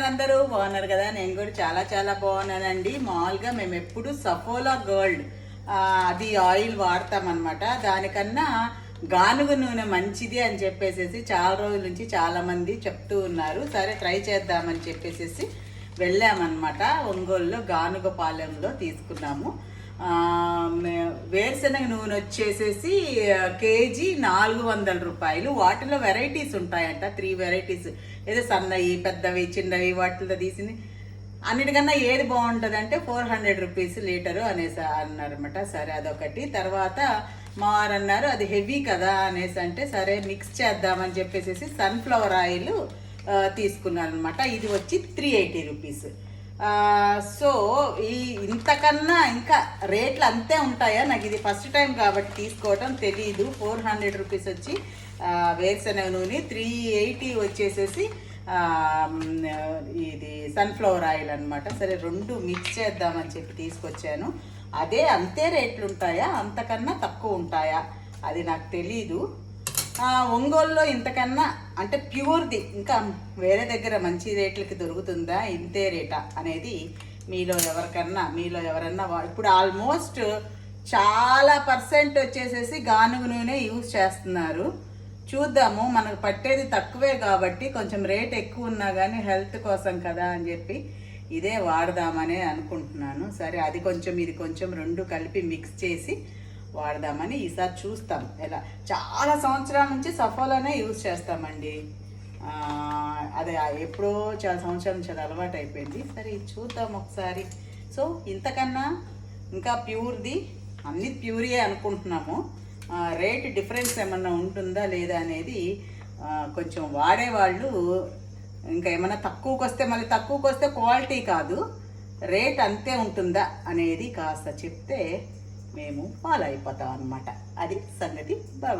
ఉన్నారు అందరూ బాగున్నారు కదా? నేను కూడా చాలా చాలా బాగున్నానండి. మామూలుగా మేము ఎప్పుడు సఫోలా గోల్డ్ అది ఆయిల్ వాడతాం అనమాట దానికన్నా గానుగ నూనె మంచిది అని చెప్పేసేసి చాలా రోజుల నుంచి చాలామంది చెప్తూ ఉన్నారు. సరే ట్రై చేద్దామని చెప్పేసేసి వెళ్ళామన్నమాట. ఒంగోలులో గానుగ పాలెంలో తీసుకున్నాము. వేరుశనగ నూనె వచ్చేసేసి కేజీ నాలుగు వందల రూపాయలు. వాటిలో వెరైటీస్ ఉంటాయంట త్రీ వెరైటీస్ ఏదో సన్నవి పెద్దవి చిన్నవి వాటిలో తీసింది. అన్నిటికన్నా ఏది బాగుంటుంది అంటే ఫోర్ హండ్రెడ్ రూపీస్ లీటరు అనేసి అన్నారనమాట సరే అదొకటి. తర్వాత మా వారు అన్నారు అది హెవీ కదా అనేసి అంటే సరే మిక్స్ చేద్దామని చెప్పేసి సన్ఫ్లవర్ ఆయిల్ తీసుకున్నాను అనమాట ఇది వచ్చి త్రీ ఎయిటీ రూపీస్ సో ఈ ఇంతకన్నా ఇంకా రేట్లు అంతే ఉంటాయా? నాకు ఇది ఫస్ట్ టైం కాబట్టి తీసుకోవటం తెలీదు. ఫోర్ హండ్రెడ్ రూపీస్ వచ్చి వేరుశనగ నూనె త్రీ ఎయిటీ వచ్చేసేసి ఇది సన్ఫ్లవర్ ఆయిల్ అనమాట సరే రెండు మిక్స్ చేద్దామని చెప్పి తీసుకొచ్చాను. అదే అంతే రేట్లు ఉంటాయా? అంతకన్నా తక్కువ ఉంటాయా? అది నాకు తెలీదు. ఒంగోలులో ఇంతకన్నా అంటే ప్యూర్ది ఇంకా వేరే దగ్గర మంచి రేట్లకి దొరుకుతుందా? ఇంతే రేటా అనేది మీలో ఎవరికన్నా మీలో ఎవరన్నా ఇప్పుడు ఆల్మోస్ట్ చాలా పర్సెంట్ వచ్చేసేసి గానుగ నూనె యూజ్ చేస్తున్నారు. చూద్దాము మనకు పట్టేది తక్కువే కాబట్టి కొంచెం రేట్ ఎక్కువ ఉన్నా కానీ హెల్త్ కోసం కదా అని చెప్పి ఇదే వాడదామనే అనుకుంటున్నాను. సరే అది కొంచెం ఇది కొంచెం రెండు కలిపి మిక్స్ చేసి వాడదామని ఈసారి చూస్తాం. ఎలా? చాలా సంవత్సరాల నుంచి సఫోలానే యూజ్ చేస్తామండి. అదే ఎప్పుడో చాలా సంవత్సరాల నుంచి అది అలవాటు అయిపోయింది సరే చూద్దాం ఒకసారి. సో ఇంతకన్నా ఇంకా ప్యూర్ది అన్ని ప్యూరియే అనుకుంటున్నాము. ఆ, రేట్ డిఫరెన్స్ ఏమన్నా ఉంటుందా లేదా అనేది కొంచెం వాడేవాళ్ళు ఇంకా ఏమైనా తక్కువకి వస్తే మళ్ళీ తక్కువకి వస్తే క్వాలిటీ కాదు. రేట్ అంతే ఉంటుందా అనేది కాస్త చెప్తే మేము ఫాలో అయిపోతాం అనమాట అది సంగతి. బాయ్